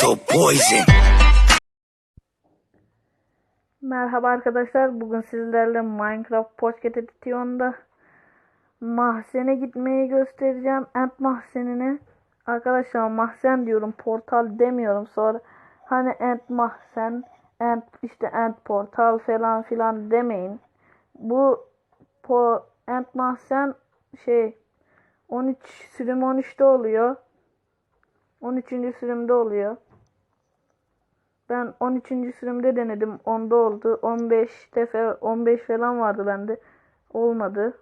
mental poison. Merhaba arkadaşlar. Bugün sizlerle Minecraft Pocket Edition'da mahzene gitmeyi göstereceğim. Ant mahzenine. Arkadaşlar mahzen diyorum. Portal demiyorum. Sonra hani Ant mahzen, Ant işte Ant portal falan filan demeyin. Bu po, Ant mahzen şey 13 sürüm 13'te oluyor. 13. sürümde oluyor. Ben 13. sürümde denedim. 10'da oldu. 15 defa 15 falan vardı bende. Olmadı.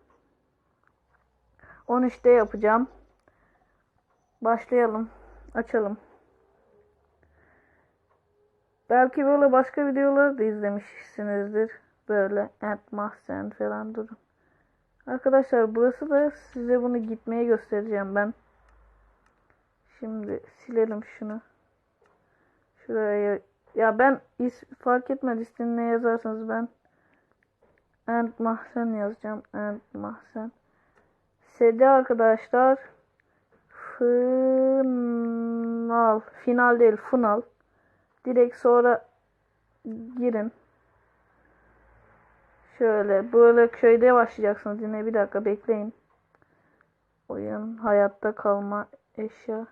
13'te yapacağım. Başlayalım. Açalım. Belki böyle başka videoları da izlemişsinizdir. Böyle Ant Mahsen falan durun. Arkadaşlar burası da size bunu gitmeye göstereceğim ben. Şimdi silelim şunu. Şuraya ya ben is fark etmez ismini ne yazarsanız ben Ant Mahsen yazacağım. Ant Mahsen. Sede arkadaşlar Final. Final değil. Funal. Direkt sonra girin. Şöyle böyle köyde başlayacaksınız. Yine bir dakika bekleyin. Oyun hayatta kalma eşya.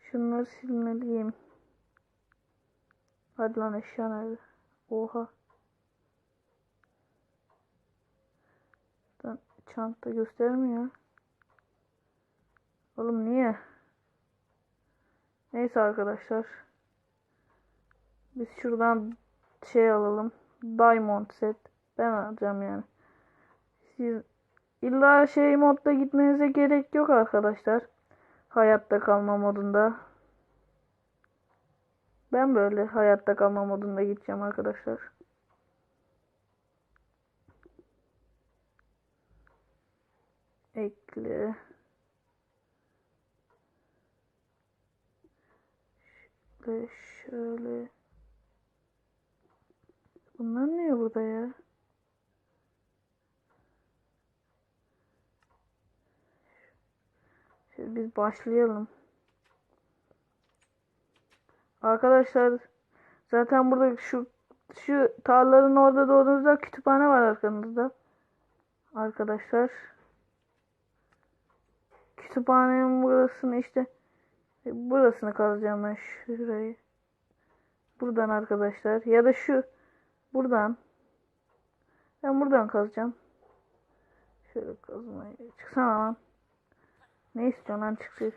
Şunları silmeliyim. Hadi lan eşya nerede? Oha. Lan Çanta göstermiyor. Oğlum niye? Neyse arkadaşlar. Biz şuradan şey alalım. Diamond set. Ben alacağım yani. Siz illa şey modda gitmenize gerek yok arkadaşlar. Hayatta kalma modunda. Ben böyle hayatta kalma modunda gideceğim arkadaşlar. Ekle. Şöyle şöyle. Bunlar ne burada ya? Şimdi biz başlayalım. Arkadaşlar zaten burada şu şu tarlaların orada doğduğunuzda kütüphane var arkanızda. Arkadaşlar. Kütüphanenin burasını işte e, burasını kazacağım ben şurayı. Buradan arkadaşlar ya da şu buradan. Ben buradan kazacağım. Şöyle kazmayı. Çıksana lan. Ne istiyorsun lan çıksın.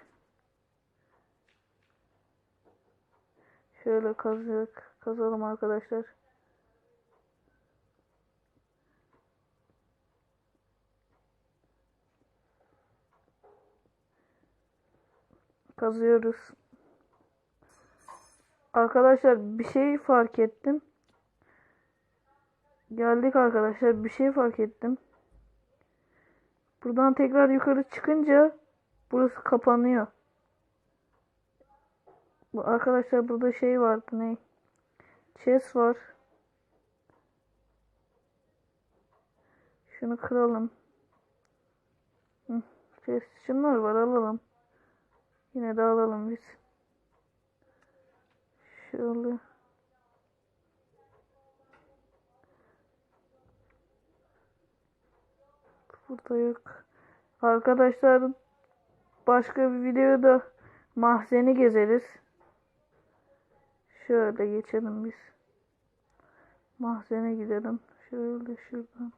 Şöyle kazık kazalım arkadaşlar. Kazıyoruz. Arkadaşlar bir şey fark ettim. Geldik arkadaşlar bir şey fark ettim. Buradan tekrar yukarı çıkınca burası kapanıyor. Arkadaşlar burada şey vardı ne? Chest var. Şunu kıralım. Hı, chest şunlar var alalım. Yine de alalım biz. Şöyle. Burada yok. Arkadaşlar başka bir videoda mahzeni gezeriz. Şöyle geçelim biz. Mahzene gidelim. Şöyle şuradan.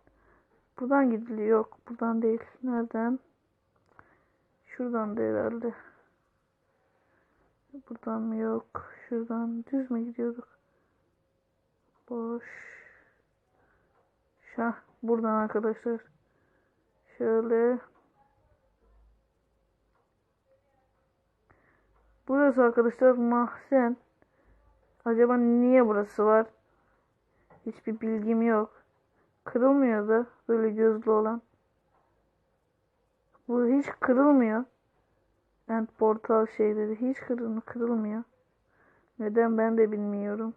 Buradan gidiliyor. Yok. Buradan değil. Nereden? Şuradan da herhalde. Buradan mı yok? Şuradan düz mü gidiyorduk? Boş. Şah. Buradan arkadaşlar. Şöyle. Burası arkadaşlar mahzen. Acaba niye burası var? Hiçbir bilgim yok. Kırılmıyor da böyle gözlü olan. Bu hiç kırılmıyor. End portal şeyleri hiç kırıl kırılmıyor. Neden ben de bilmiyorum.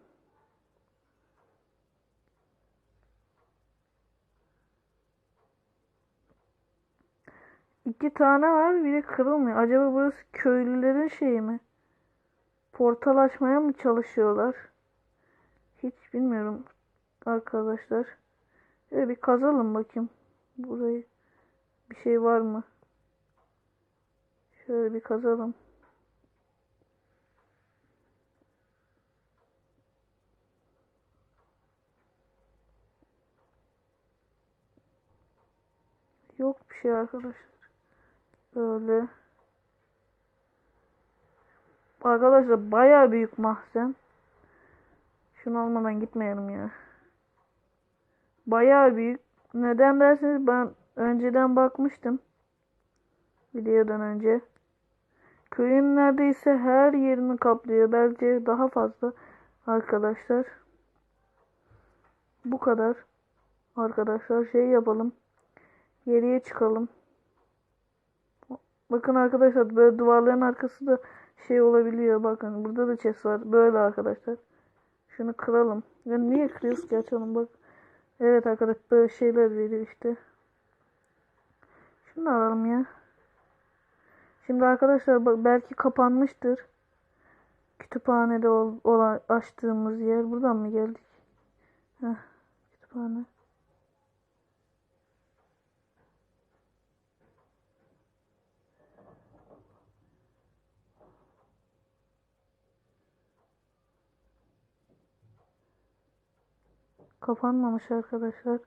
İki tane var bir de kırılmıyor. Acaba burası köylülerin şeyi mi? Portal açmaya mı çalışıyorlar? Hiç bilmiyorum arkadaşlar. Şöyle bir kazalım bakayım. Burayı bir şey var mı? Şöyle bir kazalım. Yok bir şey arkadaşlar. Böyle. Arkadaşlar bayağı büyük mahzen. Şunu almadan gitmeyelim ya. Bayağı büyük. Neden derseniz ben önceden bakmıştım. Videodan önce. Köyün neredeyse her yerini kaplıyor. Belki daha fazla arkadaşlar. Bu kadar. Arkadaşlar şey yapalım. Geriye çıkalım. Bakın arkadaşlar böyle duvarların arkası da şey olabiliyor. Bakın burada da chest var. Böyle arkadaşlar. Şunu kıralım. Ya niye kırıyoruz ki açalım bak. Evet arkadaşlar böyle şeyler veriyor işte. Şunu alalım ya. Şimdi arkadaşlar bak belki kapanmıştır. Kütüphanede ol, olan açtığımız yer. Buradan mı geldik? Heh, kütüphane. Kapanmamış arkadaşlar.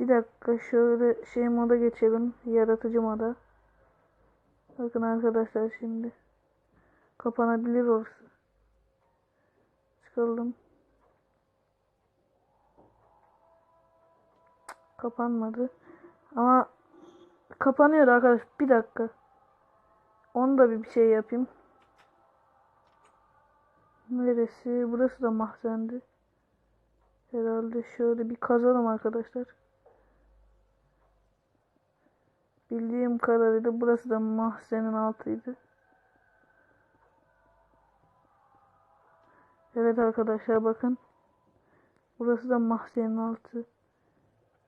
Bir dakika şöyle şey moda geçelim. Yaratıcı moda. Bakın arkadaşlar şimdi. Kapanabilir orası. Çıkalım. Kapanmadı. Ama kapanıyor arkadaş. Bir dakika. Onu da bir şey yapayım. Neresi? Burası da mahzendi. Herhalde şöyle bir kazalım arkadaşlar. Bildiğim kadarıyla burası da mahzenin altıydı. Evet arkadaşlar bakın. Burası da mahzenin altı.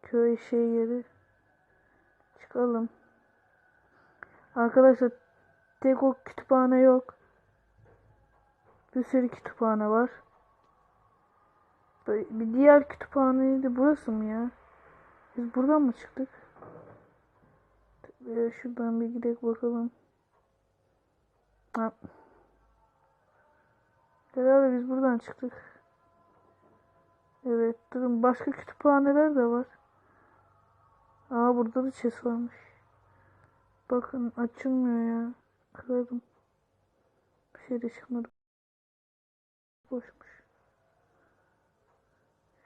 Köy şey yeri. Çıkalım. Arkadaşlar tek o kütüphane yok. Bir sürü kütüphane var. Bir diğer kütüphaneydi burası mı ya? Biz buradan mı çıktık? Ee, şuradan bir gidelim bakalım. Ha. Herhalde biz buradan çıktık. Evet durun başka kütüphaneler de var. Aa burada da chest varmış. Bakın açılmıyor ya. Kırdım. Bir şey de çıkmadı. Boşmuş.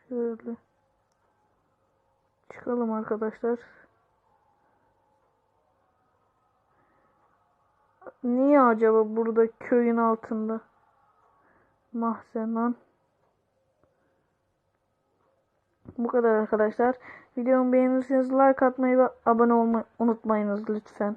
Şöyle. Çıkalım arkadaşlar. Niye acaba burada köyün altında? Mahzen lan. Bu kadar arkadaşlar. Videomu beğenirseniz like atmayı ve abone olmayı unutmayınız lütfen.